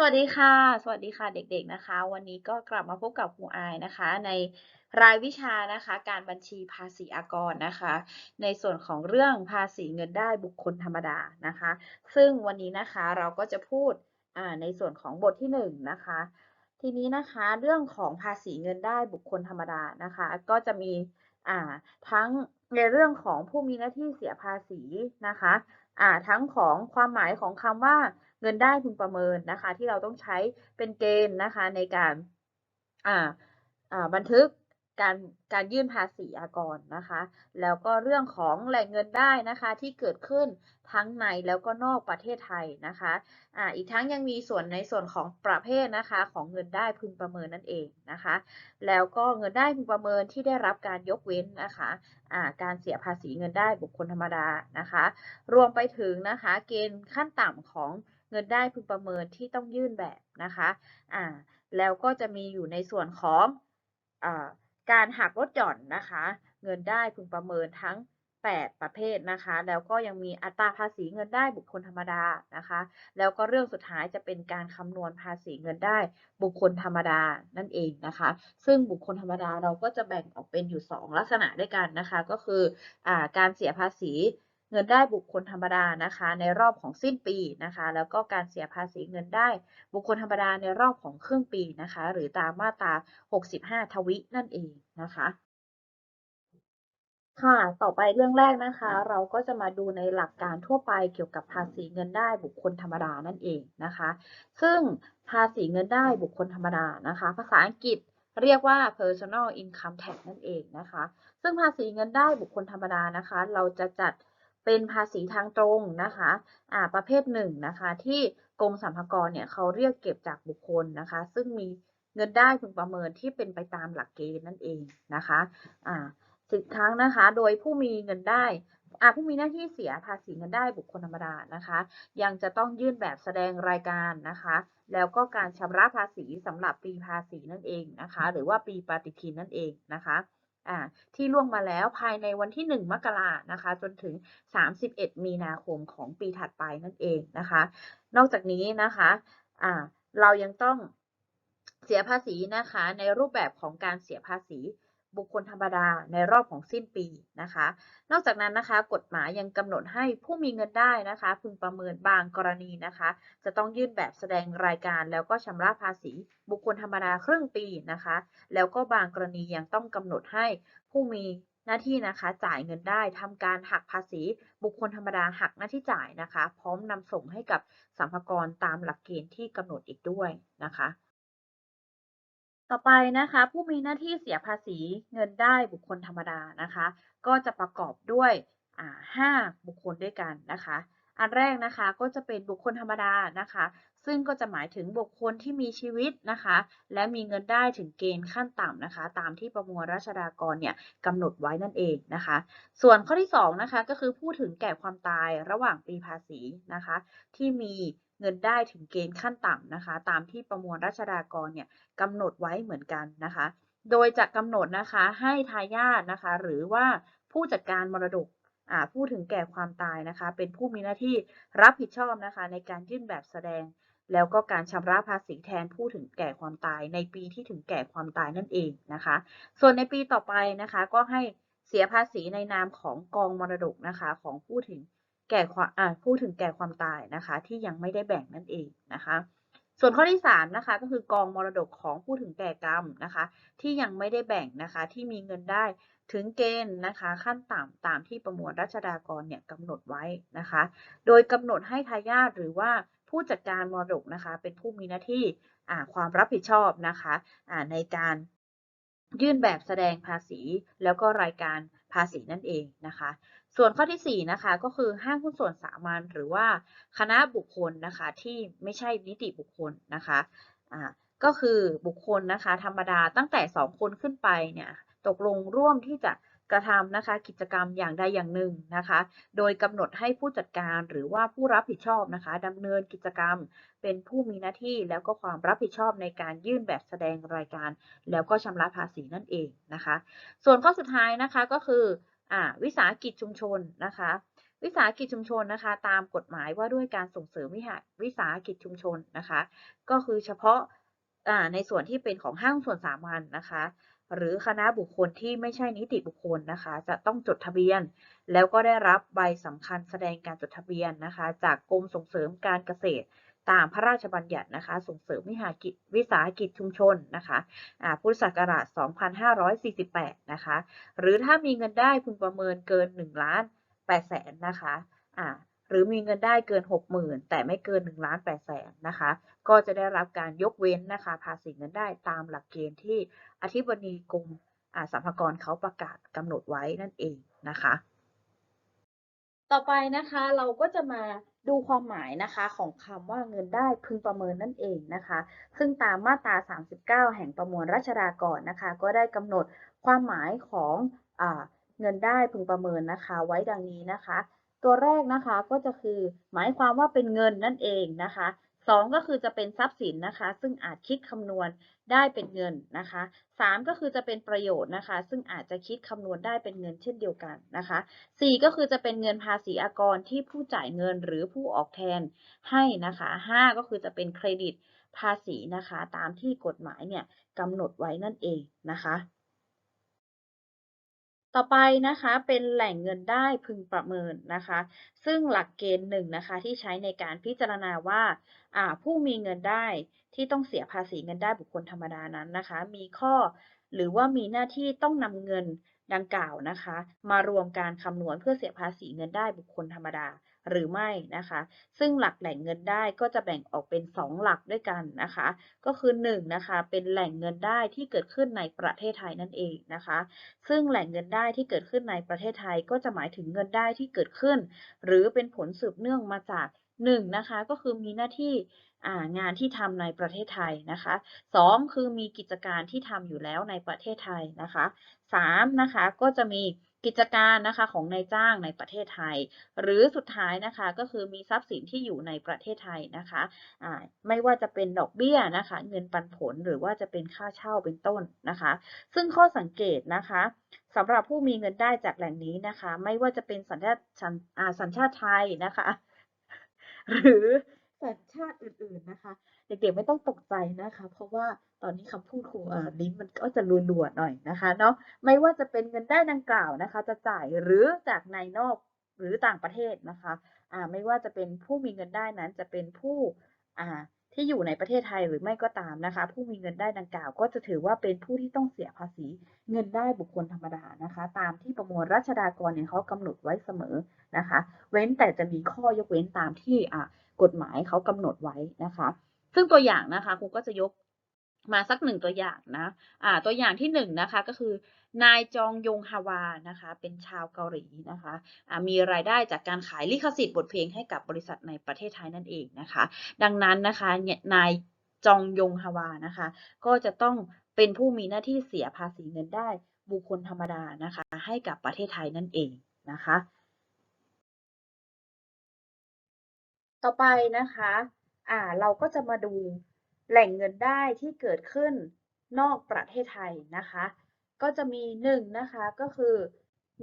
สวัสดีค่ะ สวัสดีค่ะเด็กๆนะคะ วันนี้ก็กลับมาพบกับครูอายนะคะ ในรายวิชานะคะ การบัญชีภาษีอากรนะคะ ในส่วนของเรื่องภาษีเงินได้บุคคลธรรมดานะคะ ซึ่งวันนี้นะคะเราก็จะพูดในส่วนของบทที่1นงนะคะ ทีนี้นะคะเรื่องของภาษีเงินได้บุคคลธรรมดานะคะ ก็จะมีทั้งในเรื่องของผู้มีหน้าที่เสียภาษีนะคะทั้งของความหมายของคำว่า เงินได้พึงประเมินนะคะ ที่เราต้องใช้เป็นเกณฑ์นะคะในการบันทึกการการยื่นภาษีอากรนะคะ แล้วก็เรื่องของแหล่งเงินได้นะคะที่เกิดขึ้นทั้งในแล้วก็นอกประเทศไทยนะคะอ่าอีกทั้งยังมีส่วนในส่วนของประเภทนะคะของเงินได้พึงประเมินนั่นเองนะคะ แล้วก็เงินได้พึงประเมินที่ได้รับการยกเว้นนะคะอ่าการเสียภาษีเงินได้บุคคลธรรมดานะคะ รวมไปถึงนะคะ เกณฑ์ขั้นต่ำของ เงินได้พึงประเมินที่ต้องยื่นแบบนะคะอ่าแล้วก็จะมีอยู่ในส่วนของอ่าการหักลดหย่อนนะคะ เงินได้พึงประเมินทั้ง 8 ประเภทนะคะ แล้วก็ยังมีอัตราภาษีเงินได้บุคคลธรรมดานะคะ แล้วก็เรื่องสุดท้ายจะเป็นการคำนวณภาษีเงินได้บุคคลธรรมดานั่นเองนะคะ ซึ่งบุคคลธรรมดาเราก็จะแบ่งออกเป็นอยู่ 2 ลักษณะด้วยกันนะคะ ก็คืออการเสียภาษี เงินได้บุคคลธรรมดานะคะ ในรอบของสิ้นปีนะคะ แล้วก็การเสียภาษีเงินได้บุคคลธรรมดาในรอบของครึ่งปีนะคะ หรือตามมาตรา 65 ทวินั่นเองนะคะค่ะ ต่อไปเรื่องแรกนะคะ เราก็จะมาดูในหลักการทั่วไปเกี่ยวกับภาษีเงินได้บุคคลธรรมดานั่นเองนะคะ ซึ่งภาษีเงินได้บุคคลธรรมดานะคะ ภาษาอังกฤษเรียกว่า personal income tax นั่นเองนะคะ ซึ่งภาษีเงินได้บุคคลธรรมดานะคะ เราจะจัด เป็นภาษีทางตรงนะคะอ่าประเภทหนึ่งนะคะที่กรมสรรพากรเนี่ยเขาเรียกเก็บจากบุคคลนะคะ ซึ่งมีเงินได้พึงประเมินที่เป็นไปตามหลักเกณฑ์นั่นเองนะคะอ่าสิบครั้งนะคะ โดยผู้มีเงินได้อ่าผู้มีหน้าที่เสียภาษีเงินได้บุคคลธรรมดานะคะ ยังจะต้องยื่นแบบแสดงรายการนะคะ แล้วก็การชำระภาษีสำหรับปีภาษีนั่นเองนะคะ หรือว่าปีปฏิทินนั่นเองนะคะ ที่ล่วงมาแล้วภายในวันที่ 1 มกรานะคะ จนถึง 31 มีนาคมของปีถัดไปนั่นเองนะคะ นอกจากนี้นะคะเรายังต้องเสียภาษีนะคะ ในรูปแบบของการเสียภาษี บุคคลธรรมดาในรอบของสิ้นปีนะคะ นอกจากนั้นนะคะ กฎหมายยังกำหนดให้ผู้มีเงินได้นะคะ พึงประเมินบางกรณีนะคะ จะต้องยื่นแบบแสดงรายการแล้วก็ชำระภาษี บุคคลธรรมดาครึ่งปีนะคะ แล้วก็บางกรณียังต้องกำหนดให้ผู้มีหน้าที่นะคะจ่ายเงินได้ทำการหักภาษี บุคคลธรรมดาหักหน้าที่จ่ายนะคะ พร้อมนำส่งให้กับสรรพากรตามหลักเกณฑ์ที่กำหนดอีกด้วยนะคะ ต่อไปนะคะ ผู้มีหน้าที่เสียภาษีเงินได้บุคคลธรรมดานะคะ ก็จะประกอบด้วยอ่าห้าบุคคลด้วยกันนะคะ อันแรกนะคะก็จะเป็นบุคคลธรรมดานะคะ ซึ่งก็จะหมายถึงบุคคลที่มีชีวิตนะคะ และมีเงินได้ถึงเกณฑ์ขั้นต่ำนะคะ ตามที่ประมวลราษฎากรเนี่ยกำหนดไว้นั่นเองนะคะ ส่วนข้อที่2นะคะก็คือพูดถึงแก่ความตายระหว่างปีภาษีนะคะ ที่มี เงินได้ถึงเกณฑ์ขั้นต่ำนะคะ ตามที่ประมวลราษฎากรเนี่ยกำหนดไว้เหมือนกันนะคะ โดยจะกำหนดนะคะให้ทายาทนะคะ หรือว่าผู้จัดการมรดกผู้ถึงแก่ความตายนะคะ เป็นผู้มีหน้าที่รับผิดชอบนะคะ ในการยื่นแบบแสดง แล้วก็การชำระภาษีแทนผู้ถึงแก่ความตาย ในปีที่ถึงแก่ความตายนั่นเองนะคะ ส่วนในปีต่อไปนะคะ ก็ให้เสียภาษีในนามของกองมรดกนะคะ ของผู้ถึง แก่ความอ่าผู้ถึงแก่ความตายนะคะ ที่ยังไม่ได้แบ่งนั่นเองนะคะส่วนข้อที่3นะคะก็คือกองมรดกของผู้ถึงแก่กรรมนะคะ ที่ยังไม่ได้แบ่งนะคะที่มีเงินได้ถึงเกณฑ์นะคะ ขั้นต่ำตามที่ประมวลรัชดากรเนี่ยกำหนดไว้นะคะ โดยกำหนดให้ทายาทหรือว่าผู้จัดการมรดกนะคะ เป็นผู้มีหน้าที่อ่าความรับผิดชอบนะคะอ่าในการยื่นแบบแสดงภาษีแล้วก็รายการภาษีนั่นเองนะคะ ส่วนข้อที่ 4 นะคะก็คือห้างหุ้นส่วนสามัญหรือว่าคณะบุคคลนะคะที่ไม่ใช่นิติบุคคลนะคะอ่าก็คือบุคคลนะคะธรรมดาตั้งแต่ 2 คนขึ้นไปเนี่ยตกลงร่วมที่จะกระทำนะคะกิจกรรมอย่างใดอย่างหนึ่งนะคะ โดยกำหนดให้ผู้จัดการหรือว่าผู้รับผิดชอบนะคะดำเนินกิจกรรมเป็นผู้มีหน้าที่แล้วก็ความรับผิดชอบในการยื่นแบบแสดงรายการ แล้วก็ชำระภาษีนั่นเองนะคะ ส่วนข้อสุดท้ายนะคะก็คือ วิสาหกิจชุมชนนะคะ วิสาหกิจชุมชนนะคะ ตามกฎหมายว่าด้วยการส่งเสริมวิหาวิสาหกิจชุมชนนะคะ ก็คือเฉพาะอ่าในส่วนที่เป็นของห้างส่วนสามัญนะคะ หรือคณะบุคคลที่ไม่ใช่นิติบุคคลนะคะ จะต้องจดทะเบียน แล้วก็ได้รับใบสำคัญแสดงการจดทะเบียนนะคะ จากกรมส่งเสริมการเกษตร ตามพระราชบัญญัตินะคะ ส่งเสริมวิหากิจวิสาหกิจชุมชนนะคะอ่าพุทธศักราช 2548 นะคะ หรือถ้ามีเงินได้พึงประเมินเกิน1ล้าน8แสนนะคะอ่าหรือมีเงินได้เกิน 60,000 แต่ไม่เกิน1ล้าน8แสนนะคะ ก็จะได้รับการยกเว้นนะคะ ภาษีเงินได้ตามหลักเกณฑ์ที่อธิบดีกรมสรรพากรเขาประกาศกำหนดไว้นั่นเองนะคะ ต่อไปนะคะเราก็จะมาดูความหมายนะคะของคำว่าเงินได้พึงประเมินนั่นเองนะคะ ซึ่งตามมาตรา 39 แห่งประมวลราชดากรนะคะ ก็ได้กำหนดความหมายของอเงินได้พึงประเมินนะคะ ไว้ดังนี้นะคะ ตัวแรกนะคะก็จะคือหมายความว่าเป็นเงินนั่นเองนะคะ สองก็คือจะเป็นทรัพย์สินนะคะ ซึ่งอาจคิดคำนวณได้เป็นเงินนะคะสามก็คือจะเป็นประโยชน์นะคะ ซึ่งอาจจะคิดคำนวณได้เป็นเงินเช่นเดียวกันนะคะสี่ก็คือจะเป็นเงินภาษีอากรที่ผู้จ่ายเงินหรือผู้ออกแทนให้นะคะห้าก็คือจะเป็นเครดิตภาษีนะคะ ตามที่กฎหมายเนี่ยกำหนดไว้นั่นเองนะคะ ต่อไปนะคะเป็นแหล่งเงินได้พึงประเมินนะคะ ซึ่งหลักเกณฑ์หนึ่งนะคะที่ใช้ในการพิจารณาว่าผู้มีเงินได้ที่ต้องเสียภาษีเงินได้บุคคลธรรมดานั้นนะคะ มีข้อหรือว่ามีหน้าที่ต้องนำเงินดังกล่าวนะคะ มารวมการคำนวณเพื่อเสียภาษีเงินได้บุคคลธรรมดา หรือไม่นะคะ ซึ่งหลักแหล่งเงินได้ก็จะแบ่งออกเป็น 2 หลักด้วยกันนะคะ ก็คือ1นะคะเป็นแหล่งเงินได้ที่เกิดขึ้นในประเทศไทยนั่นเองนะคะ ซึ่งแหล่งเงินได้ที่เกิดขึ้นในประเทศไทยก็จะหมายถึงเงินได้ที่เกิดขึ้น หรือเป็นผลสืบเนื่องมาจาก1นะคะก็คือมีหน้าที่งานที่ทำในประเทศไทยนะคะ 2 คือมีกิจการที่ทำอยู่แล้วในประเทศไทยนะคะ 3 นะคะก็จะมี กิจการนะคะของนายจ้างในประเทศไทย หรือสุดท้ายนะคะก็คือมีทรัพย์สินที่อยู่ในประเทศไทยนะคะะไม่ว่าจะเป็นดอกเบี้ยนะคะเงินปันผลหรือว่าจะเป็นค่าเช่าเป็นต้นนะคะ ซึ่งข้อสังเกตนะคะสำหรับผู้มีเงินได้จากแหล่งนี้นะคะ ไม่ว่าจะเป็นสัญชาติสัญชาติไทยนะคะ หรือสัญชาติอื่นๆนะคะ เด็กๆไม่ต้องตกใจนะคะ เพราะว่าตอนนี้คำพูดครูอ่าลิ้นมันก็จะรัวๆหน่อยนะคะเนาะไม่ว่าจะเป็นเงินได้ดังกล่าวนะคะ จะจ่ายหรือจากในนอกหรือต่างประเทศนะคะอ่าไม่ว่าจะเป็นผู้มีเงินได้นั้นจะเป็นผู้อ่าที่อยู่ในประเทศไทยหรือไม่ก็ตามนะคะ ผู้มีเงินได้ดังกล่าว ก็จะถือว่าเป็นผู้ที่ต้องเสียภาษีเงินได้บุคคลธรรมดานะคะ ตามที่ประมวลรัชดากรเนี่ยเขากำหนดไว้เสมอนะคะ เว้นแต่จะมีข้อยกเว้นตามที่อ่ากฎหมายเขากำหนดไว้นะคะ ซึ่งตัวอย่างนะคะครูก็จะยกมาสักหนึ่งตัวอย่างนะอ่าตัวอย่างที่หนึ่งนะคะก็คือนายจองยงฮาวานะคะ เป็นชาวเกาหลีนะคะอ่ามีรายได้จากการขายลิขสิทธิ์บทเพลงให้กับบริษัทในประเทศไทยนั่นเองนะคะ ดังนั้นนะคะนายจองยงฮาวานะคะ ก็จะต้องเป็นผู้มีหน้าที่เสียภาษีเงินได้บุคคลธรรมดานะคะ ให้กับประเทศไทยนั่นเองนะคะ ต่อไปนะคะ อ่าเราก็จะมาดูแหล่งเงินได้ที่เกิดขึ้นนอกประเทศไทยนะคะ ก็จะมีหนึ่งนะคะก็คือ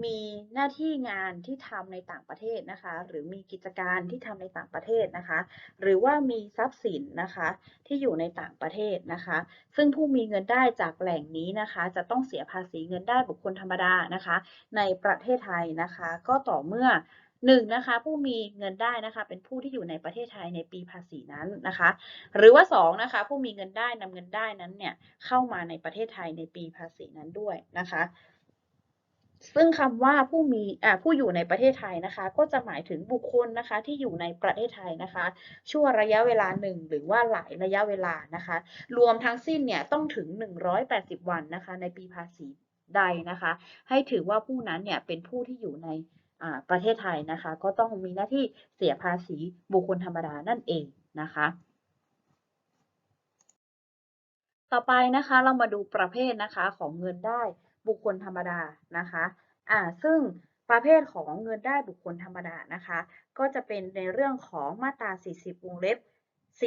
มีหน้าที่งานที่ทำในต่างประเทศนะคะ หรือมีกิจการที่ทำในต่างประเทศนะคะ หรือว่ามีทรัพย์สินนะคะที่อยู่ในต่างประเทศนะคะ ซึ่งผู้มีเงินได้จากแหล่งนี้นะคะ จะต้องเสียภาษีเงินได้บุคคลธรรมดานะคะ ในประเทศไทยนะคะ ก็ต่อเมื่อ หนึ่งนะคะผู้มีเงินได้นะคะเป็นผู้ที่อยู่ในประเทศไทยในปีภาษีนั้นนะคะ หรือว่าสองนะคะผู้มีเงินได้นำเงินได้นั้นเนี่ยเข้ามาในประเทศไทยในปีภาษีนั้นด้วยนะคะซึ่งคำว่าผู้มีอ่าผู้อยู่ในประเทศไทยนะคะ ก็จะหมายถึงบุคคลนะคะที่อยู่ในประเทศไทยนะคะ ชั่วระยะเวลาหนึ่งหรือว่าหลายระยะเวลานะคะ รวมทั้งสิ้นเนี่ยต้องถึง 180 วันนะคะ ในปีภาษีใดนะคะ ให้ถือว่าผู้นั้นเนี่ยเป็นผู้ที่อยู่ใน ประเทศไทยนะคะ ก็ต้องมีหน้าที่เสียภาษีบุคคลธรรมดานั่นเองนะคะ ต่อไปนะคะเรามาดูประเภทนะคะของเงินได้บุคคลธรรมดานะคะอ่าซึ่งประเภทของเงินได้บุคคลธรรมดานะคะ ก็จะเป็นในเรื่องของมาตรา 40 วงเล็บ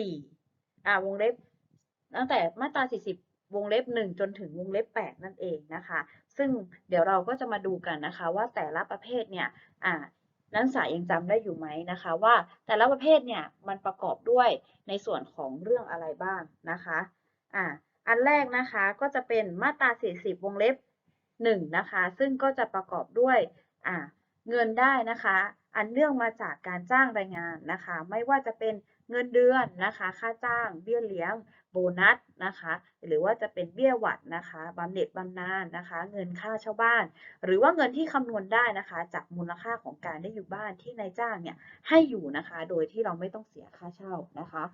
4 อ่าวงเล็บตั้งแต่มาตรา 40 วงเล็บ 1 จนถึงวงเล็บ 8 นั่นเองนะคะ ซึ่งเดี๋ยวเราก็จะมาดูกันนะคะ ว่าแต่ละประเภทเนี่ยนักศึกษายังจำได้อยู่ไหมนะคะ ว่าแต่ละประเภทเนี่ยมันประกอบด้วยในส่วนของเรื่องอะไรบ้างนะคะอ่าอันแรกนะคะก็จะเป็นมาตรา 40 วงเล็บ1นะคะ ซึ่งก็จะประกอบด้วยอ่าเงินได้นะคะ อันเนื่องมาจากการจ้างแรงงานนะคะ ไม่ว่าจะเป็นเงินเดือนนะคะ ค่าจ้าง เบี้ยเลี้ยง โบนัสนะคะ หรือว่าจะเป็นเบี้ยหวัดนะคะบำเหน็จบำนาญนะคะ เงินค่าเช่าบ้าน หรือว่าเงินที่คำนวณได้นะคะ จากมูลค่าของการได้อยู่บ้านที่นายจ้างเนี่ยให้อยู่นะคะ โดยที่เราไม่ต้องเสียค่าเช่านะคะ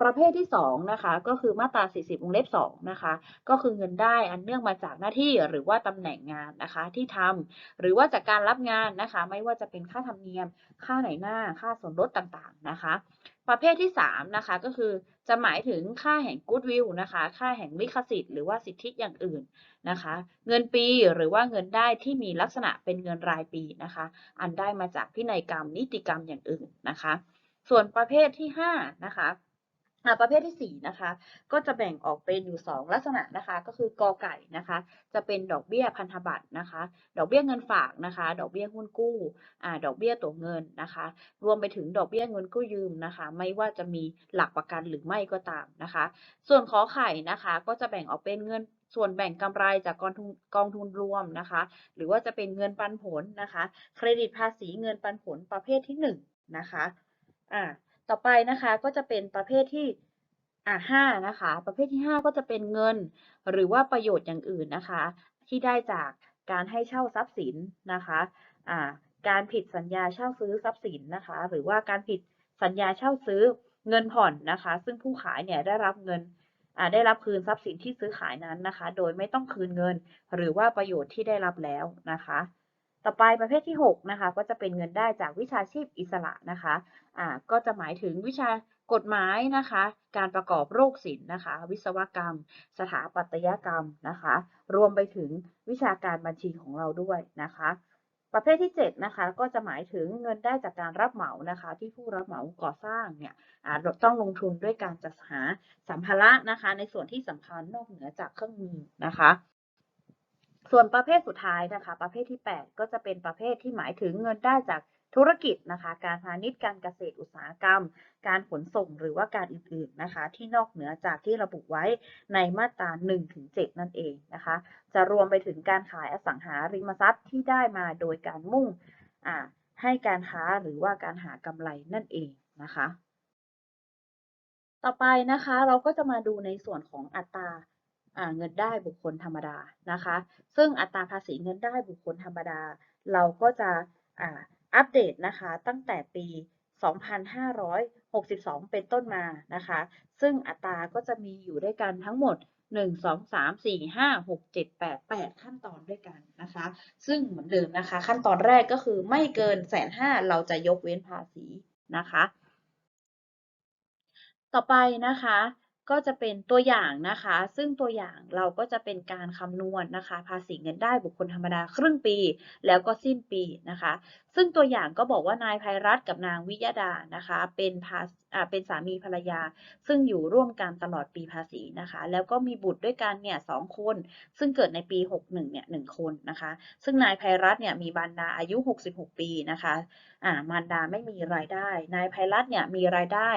ประเภทที่2นะคะก็คือมาตรา 40 วงเล็บ2นะคะก็คือเงินได้อันเนื่องมาจากหน้าที่หรือว่าตำแหน่งงานนะคะที่ทำหรือว่าจากการรับงานนะคะ ไม่ว่าจะเป็นค่าธรรมเนียม ค่าไหนหน้า ค่าส่วนลดต่างๆนะคะ ประเภทที่3นะคะก็คือจะหมายถึงค่าแห่งกู๊ดวิวนะคะค่าแห่งลิขสิทธิ์ หรือว่าสิทธิอย่างอื่นนะคะ เงินปีหรือว่าเงินได้ที่มีลักษณะเป็นเงินรายปีนะคะ อันได้มาจากพินัยกรรมนิติกรรมอย่างอื่นนะคะ ส่วนประเภทที่5นะคะ ประเภทที่ 4 นะคะ ก็จะแบ่งออกเป็นอยู่ 2 ลักษณะนะคะ ก็คือกอไก่นะคะ จะเป็นดอกเบี้ยพันธบัตรนะคะ ดอกเบี้ยเงินฝากนะคะ ดอกเบี้ยหุ้นกู้อ่าดอกเบี้ยตัวเงินนะคะ รวมไปถึงดอกเบี้ยเงินกู้ยืมนะคะ ไม่ว่าจะมีหลักประกันหรือไม่ก็ตามนะคะ ส่วนขอไข่นะคะ ก็จะแบ่งออกเป็นเงินส่วนแบ่งกำไรจากกองทุนกองทุนรวมนะคะ หรือว่าจะเป็นเงินปันผลนะคะ เครดิตภาษีเงินปันผลประเภทที่1นะคะอ่า ต่อไปนะคะก็จะเป็นประเภทที่อ่าห้านะคะ ประเภทที่ 5 ก็จะเป็นเงิน หรือว่าประโยชน์อย่างอื่นนะคะ ที่ได้จากการให้เช่าทรัพย์สินนะคะอ่าการผิดสัญญาเช่าซื้อทรัพย์สินนะคะ หรือว่าการผิดสัญญาเช่าซื้อเงินผ่อนนะคะ ซึ่งผู้ขายเนี่ยได้รับเงินอ่าได้รับคืนทรัพย์สินที่ซื้อขายนั้นนะคะ โดยไม่ต้องคืนเงิน หรือว่าประโยชน์ที่ได้รับแล้วนะคะ ต่อไปประเภทที่ 6 นะคะ ก็จะเป็นเงินได้จากวิชาชีพอิสระนะคะอ่าก็จะหมายถึงวิชากฎหมายนะคะ การประกอบโรคศิลป์นะคะ วิศวกรรม สถาปัตยกรรมนะคะ รวมไปถึงวิชาการบัญชีของเราด้วยนะคะ ประเภทที่ 7 นะคะ ก็จะหมายถึงเงินได้จากการรับเหมานะคะ ที่ผู้รับเหมาก่อสร้างเนี่ยอ่าต้องลงทุนด้วยการจัดหาสัมภาระนะคะ ในส่วนที่สำคัญนอกเหนือจากเครื่องมือนะคะ ส่วนประเภทสุดท้ายนะคะ ประเภทที่ 8 ก็จะเป็นประเภทที่หมายถึงเงินได้จากธุรกิจนะคะ การพาณิชย์การเกษตรอุตสาหกรรม การขนส่งหรือว่าการอื่นๆนะคะ ที่นอกเหนือจากที่ระบุไว้ในมาตรา1-7 นั่นเองนะคะ จะรวมไปถึงการขายอสังหาริมทรัพย์ที่ได้มาโดยการมุ่งให้การค้าหรือว่าการหากำไรนั่นเองนะคะ ต่อไปนะคะเราก็จะมาดูในส่วนของอัตรา เงินได้บุคคลธรรมดานะคะ ซึ่งอัตราภาษีเงินได้บุคคลธรรมดา เราก็จะอัปเดตนะคะตั้งแต่ปี 2562 เป็นต้นมานะคะ ซึ่งอัตราก็จะมีอยู่ด้วยกันทั้งหมด 1 2 3 4 5 6 7 8 8 ขั้นตอนด้วยกันนะคะ ซึ่งเหมือนเดิมนะคะ ขั้นตอนแรกก็คือไม่เกินแสนห้าเราจะยกเว้นภาษีนะคะ ต่อไปนะคะ ก็จะเป็นตัวอย่างนะคะ ซึ่งตัวอย่างเราก็จะเป็นการคำนวณนะคะ ภาษีเงินได้บุคคลธรรมดาครึ่งปี แล้วก็สิ้นปีนะคะ ซึ่งตัวอย่างก็บอกว่านายภัยรัตกับนางวิยดานะคะ เป็นภาอ่าเป็นสามีภรรยา ซึ่งอยู่ร่วมกันตลอดปีภาษีนะคะ แล้วก็มีบุตรด้วยกันเนี่ยสองคน ซึ่งเกิดในปี 61เนี่ยหนึ่งคนนะคะ ซึ่งนายภัยรัตเนี่ยมีบรรดาอายุ 66 ปีนะคะอ่ามารดาไม่มีรายได้ นายภัยรัตเนี่ยมีรายได้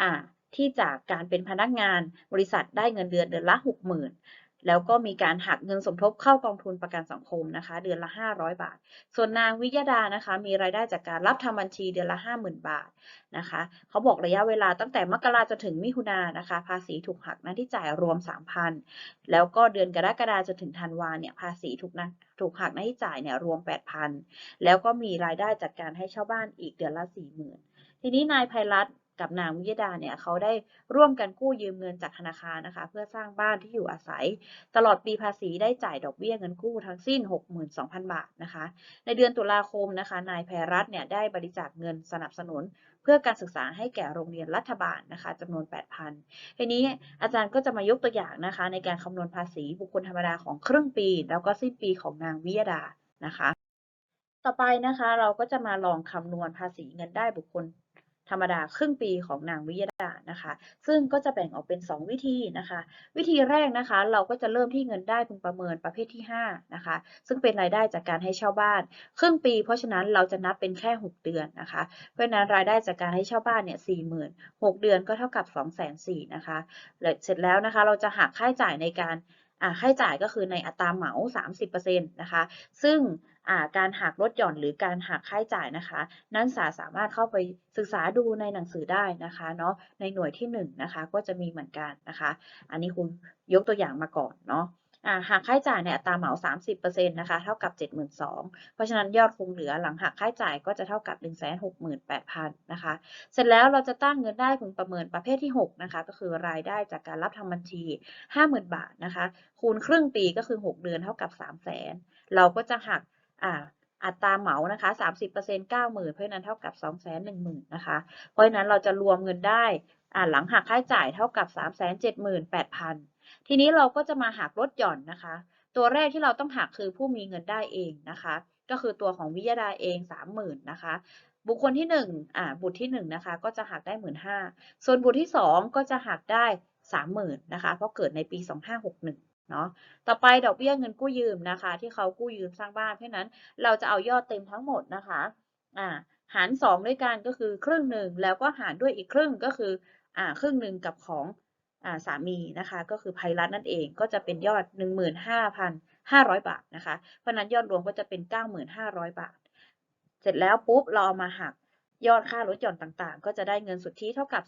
อ่า ที่จากการเป็นพนักงานบริษัทได้เงินเดือนเดือนละ 60,000 แล้วก็มีการหักเงินสมทบเข้ากองทุนประกันสังคมนะคะ เดือนละ 500 บาท ส่วนนางวิยดานะคะ มีรายได้จากการรับทำบัญชีเดือนละ 50,000 บาทนะคะเขาบอกระยะเวลาตั้งแต่มกราจนถึงมิถุนายนะคะ ภาษีถูกหักหน้าที่จ่ายรวม 3,000 แล้วก็เดือนกรกฎาจนถึงธันวาเนี่ยภาษีถูกนะถูกหักหน้าที่จ่ายเนี่ยรวม 8,000 แล้วก็มีรายได้จากการให้เช่าบ้านอีกเดือนละ 40,000ทีนี้นายภัยรัต กับนางวิยดาเนี่ยเขาได้ร่วมกันกู้ยืมเงินจากธนาคารนะคะ เพื่อสร้างบ้านที่อยู่อาศัย ตลอดปีภาษีได้จ่ายดอกเบี้ยเงินกู้ทั้งสิ้น 62,000 บาทนะคะ ในเดือนตุลาคมนะคะนายภัยรัตเนี่ยได้บริจาคเงินสนับสนุน เพื่อการศึกษาให้แก่โรงเรียนรัฐบาลนะคะจำนวน 8,000 ทีนี้อาจารย์ก็จะมายกตัวอย่างนะคะ ในการคำนวณภาษีบุคคลธรรมดาของครึ่งปี แล้วก็สิ้นปีของนางวิยดานะคะ ต่อไปนะคะเราก็จะมาลองคำนวณภาษีเงินได้บุคคล ธรรมดาครึ่งปีของนางวิยดานะคะ ซึ่งก็จะแบ่งออกเป็น 2 วิธีนะคะ วิธีแรกนะคะ เราก็จะเริ่มที่เงินได้พึงประเมินประเภทที่5นะคะ ซึ่งเป็นรายได้จากการให้เช่าบ้าน ครึ่งปี เพราะฉะนั้นเราจะนับเป็นแค่ 6 เดือนนะคะ เพราะฉะนั้นรายได้จากการให้เช่าบ้านเนี่ยสี่หมื่นหกเดือนก็เท่ากับ2 4 0 0 0 0นะคะเสร็จแล้วนะคะ เราจะหักค่าใช้จ่ายในการ ค่าใช้จ่ายก็คือในอัตราเหมา 30%นะคะ ซึ่งการหักลดหย่อนหรือการหักค่าใช้จ่ายนะคะ นักศึกษาสามารถเข้าไปศึกษาดูในหนังสือได้นะคะเนาะในหน่วยที่1นงนะคะก็จะมีเหมือนกันนะคะ อันนี้คุณยกตัวอย่างมาก่อนเนาะ อ่ากค่าใช้จ่ายในอัตราเหมา 30%นะคะ เท่ากับ 72,000 เพราะฉะนั้นยอดคงเหลือหลังหักค่าใช้จ่ายก็จะเท่ากับ 168,000 นะคะ เสร็จแล้วเราจะตั้งเงินได้พึงประเมินประเภทที่ 6 นะคะ ก็คือรายได้จากการรับทำบัญชี 50,000 บาทนะคะ คูณครึ่งปีก็คือ 6 เดือนเท่ากับ 300,000 เราก็จะหักอ่าอัตราเหมานะคะ 30% 90,000 เพราะฉะนั้นเท่ากับ 210,000 นะคะ เพราะฉะนั้นเราจะรวมเงินได้หลังหักค่าใช้จ่ายเท่ากับ 378,000 ทีนี้เราก็จะมาหักลดหย่อนนะคะ ตัวแรกที่เราต้องหักคือผู้มีเงินได้เองนะคะ ก็คือตัวของวิยดาเอง 30,000นะคะ บุคคลที่1อ่าบุตรที่1นะคะก็จะหักได้ 15,000ส่วนบุตรที่ 2 ก็จะหักได้ 30,000นะคะ เพราะเกิดในปี 2561เนาะ ต่อไปดอกเบี้ยเงินกู้ยืมนะคะ ที่เขากู้ยืมสร้างบ้าน เพราะนั้นเราจะเอายอดเต็มทั้งหมดนะคะ อ่า หาร 2 ด้วยกันก็คือครึ่งหนึ่งแล้วก็หารด้วยอีกครึ่งก็คือ อ่า ครึ่งหนึ่งกับของ สามีนะคะ ก็คือภัยรัตนั่นเองก็จะเป็นยอด 15,500 บาทนะคะ เพราะฉะนั้นยอดรวมก็จะเป็น 9,500 บาท เสร็จแล้วปุ๊บเราเอามาหักยอดค่าลดหย่อนต่างๆ ก็จะได้เงินสุทธิเท่ากับ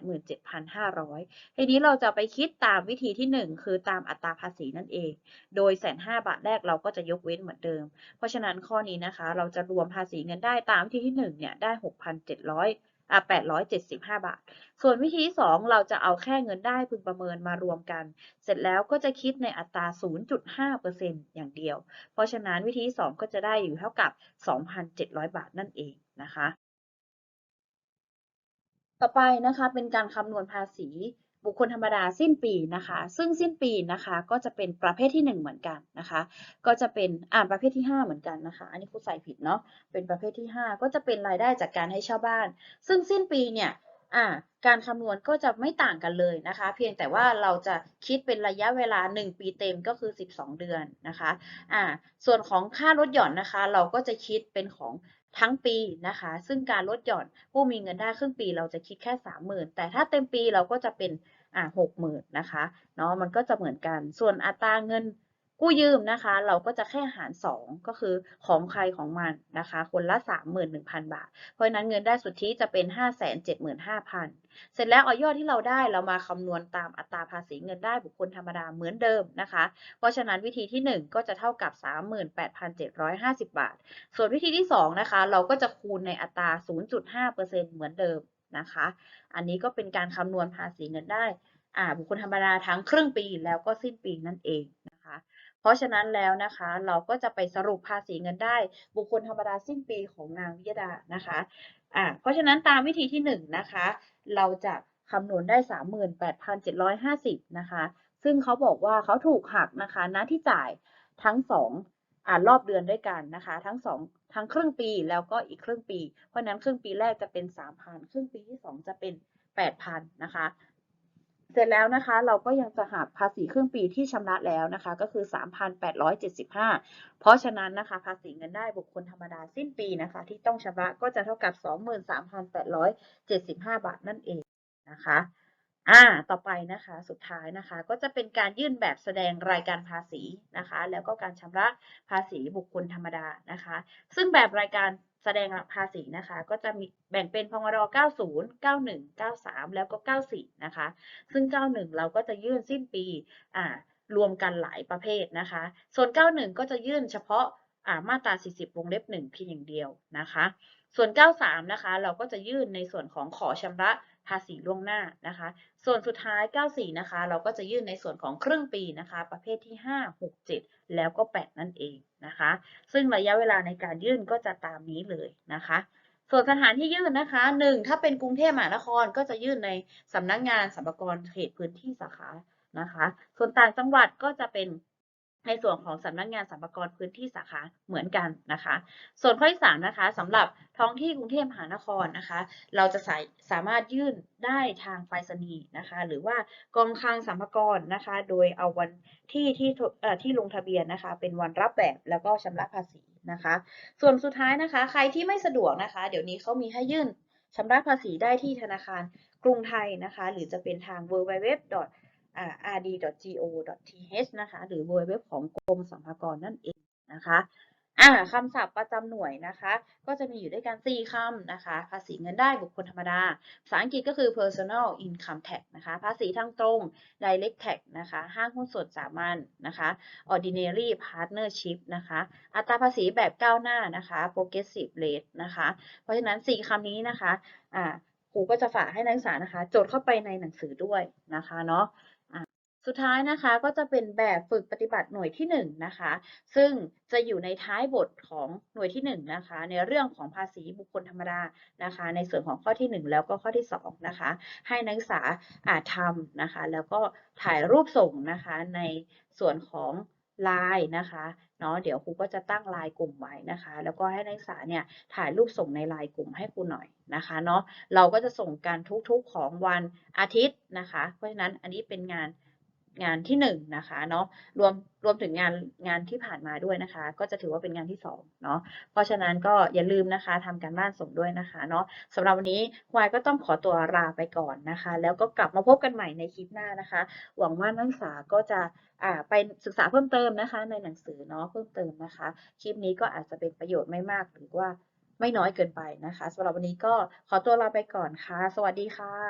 287,500 ทีนี้เราจะไปคิดตามวิธีที่ 1 คือตามอัตราภาษีนั่นเอง โดยแสนห้าบาทแรกเราก็จะยกเว้นเหมือนเดิม เพราะฉะนั้นข้อนี้นะคะ เราจะรวมภาษีเงินได้ตามวิธีที่1เนี่ยได้ 6,700 อะ875 บาท ส่วนวิธีที่2เราจะเอาแค่เงินได้พึงประเมินมารวมกัน เสร็จแล้วก็จะคิดในอัตรา 0.5%อย่างเดียว เพราะฉะนั้นวิธีที่2ก็จะได้อยู่เท่ากับ 2,700 บาทนั่นเองนะคะ ต่อไปนะคะเป็นการคำนวณภาษี บุคคลธรรมดาสิ้นปีนะคะ ซึ่งสิ้นปีนะคะก็จะเป็นประเภทที่ 1 เหมือนกันนะคะ ก็จะเป็นอ่าประเภทที่ 5 เหมือนกันนะคะ อันนี้ครูใส่ผิดเนาะเป็นประเภทที่ 5 ก็จะเป็นรายได้จากการให้เช่าบ้าน ซึ่งสิ้นปีเนี่ยอ่าการคำนวณก็จะไม่ต่างกันเลยนะคะ เพียงแต่ว่าเราจะคิดเป็นระยะเวลา 1 ปีเต็มก็คือ 12 เดือนนะคะอ่าส่วนของค่าลดหย่อนนะคะ เราก็จะคิดเป็นของ ทั้งปีนะคะ ซึ่งการลดหย่อนผู้มีเงินได้ครึ่งปีเราจะคิดแค่ 30,000 แต่ถ้าเต็มปีเราก็จะเป็นอ่าหกหมื่นนะคะเนาะมันก็จะเหมือนกัน ส่วนอัตราเงิน กู้ยืมนะคะ เราก็จะแค่หาร 2 ก็คือของใครของมันนะคะ คนละ 31,000 บาท เพราะนั้นเงินได้สุทธิจะเป็น 575,000 เสร็จแล้วเอยอดที่เราได้เรามาคำนวณตามอัตราภาษีเงินได้บุคคลธรรมดาเหมือนเดิมนะคะ เพราะฉะนั้นวิธีที่ 1 ก็จะเท่ากับ 38,750 บาท ส่วนวิธีที่ 2 นะคะ เราก็จะคูณในอัตรา 0.5%เหมือนเดิมนะคะ อันนี้ก็เป็นการคำนวณภาษีเงินได้บุคคลธรรมดาทั้งครึ่งปีแล้วก็สิ้นปีนั่นเอง เพราะฉะนั้นแล้วนะคะเราก็จะไปสรุปภาษีเงินได้ บุคคลธรรมดาสิ้นปีของนางวิยดานะคะอ่าเพราะฉะนั้นตามวิธีที่1นะคะ เราจะคำนวณได้ 38,750 นะคะ ซึ่งเขาบอกว่าเขาถูกหักนะคะณที่จ่ายทั้ง 2อ่ารอบเดือนด้วยกันนะคะ ทั้ง 2 ทั้งครึ่งปีแล้วก็อีกครึ่งปี เพราะฉะนั้นครึ่งปีแรกจะเป็น 3,000 ครึ่งปีที่ 2 จะเป็น 8,000 นะคะ เสร็จแล้วนะคะ เราก็ยังจะหักภาษีครึ่งปีที่ชำระแล้วนะคะ ก็คือ 3,875 เพราะฉะนั้นนะคะ ภาษีเงินได้บุคคลธรรมดาสิ้นปีนะคะ ที่ต้องชำระก็จะเท่ากับ 23,875 บาทนั่นเองนะคะอ่าต่อไปนะคะสุดท้ายนะคะ ก็จะเป็นการยื่นแบบแสดงรายการภาษีนะคะ แล้วก็การชำระภาษีบุคคลธรรมดานะคะ ซึ่งแบบรายการ แสดงภาษีนะคะ ก็จะมีแบ่งเป็นพงร90 91 93 แล้วก็ 94 นะคะ ซึ่ง 91 เราก็จะยื่นสิ้นปีอ่ารวมกันหลายประเภทนะคะ ส่วน 91 ก็จะยื่นเฉพาะอ่ามาตรา 40 วงเล็บ 1 เพียงอย่างเดียวนะคะ ส่วน 93 นะคะ เราก็จะยื่นในส่วนของขอชำระ ภาษีล่วงหน้านะคะ ส่วนสุดท้าย 94 นะคะ เราก็จะยื่นในส่วนของครึ่งปีนะคะ ประเภทที่ 5 6 7 แล้วก็ 8 นั่นเองนะคะ ซึ่งระยะเวลาในการยื่นก็จะตามนี้เลยนะคะ ส่วนสถานที่ยื่นนะคะ1ถ้าเป็นกรุงเทพมหานครก็จะยื่นในสำนักงานสรรพากรเขตพื้นที่สาขานะคะ ส่วนต่างจังหวัดก็จะเป็น ในส่วนของสำนักงานสรรพากรพื้นที่สาขาเหมือนกันนะคะ ส่วนข้อที่3นะคะสำหรับท้องที่กรุงเทพมหานครนะคะ เราจะสาสามารถยื่นได้ทางไปรษณีย์นะคะ หรือว่ากองคลังสรรพากรนะคะ โดยเอาวันที่ที่ที่ลงทะเบียนนะคะ เป็นวันรับแบบแล้วก็ชำระภาษีนะคะ ส่วนสุดท้ายนะคะ ใครที่ไม่สะดวกนะคะ เดี๋ยวนี้เขามีให้ยื่นชำระภาษีได้ที่ธนาคารกรุงไทยนะคะ หรือจะเป็นทาง www rd.go.th นะคะ หรือ www ของกรมสรรพากรนั่นเองนะคะอ่าคำศัพท์ประจำหน่วยนะคะ ก็จะมีอยู่ด้วยกัน 4คำนะคะ ภาษีเงินได้บุคคลธรรมดา ภาษาอังกฤษก็คือ personal income tax นะคะ ภาษีทางตรง direct tax นะคะ ห้างหุ้นส่วนสามัญนะคะ ordinary partnership นะคะ อัตราภาษีแบบก้าวหน้านะคะ progressive rate นะคะ เพราะฉะนั้น 4คำนี้นะคะอ่าครูก็จะฝากให้นักศึกษานะคะ จดเข้าไปในหนังสือด้วยนะคะเนาะ สุดท้ายนะคะก็จะเป็นแบบฝึกปฏิบัติหน่วยที่1นนะคะซึ่งจะอยู่ในท้ายบทของหน่วยที่1นนะคะในเรื่องของภาษีบุคคลธรรมดานะคะในส่วนของข้อที่ 1 แล้วก็ข้อที่2นะคะให้นักศึกษาอาจทำนะคะแล้วก็ถ่ายรูปส่งนะคะในส่วนของไลน์นะคะเนาะเดี๋ยวครูก็จะตั้งไลน์กลุ่มไว้นะคะ แล้วก็ให้นักศึกษาเนี่ยถ่ายรูปส่งในไลน์กลุ่มให้ครูหน่อยนะคะเนาะเราก็จะส่งกันทุกๆของวันอาทิตย์นะคะ เพราะฉะนั้นอันนี้เป็นงาน งานที่1นนะคะเนาะรวมรวมถึงงานงานที่ผ่านมาด้วยนะคะ ก็จะถือว่าเป็นงานที่2เนาะเพราะฉะนั้นก็อย่าลืมนะคะทำการบ้านส่งด้วยนะคะเนาะสำหรับวันนี้ควายก็ต้องขอตัวลาไปก่อนนะคะ แล้วก็กลับมาพบกันใหม่ในคลิปหน้านะคะ หวังว่านักศึกษาก็จะอ่าไปศึกษาเพิ่มเติมนะคะ ในหนังสือเนาะเพิ่มเติมนะคะ คลิปนี้ก็อาจจะเป็นประโยชน์ไม่มากหรือว่าไม่น้อยเกินไปนะคะสำหรับวันนี้ก็ขอตัวลาไปก่อนค่ะ สวัสดีค่ะ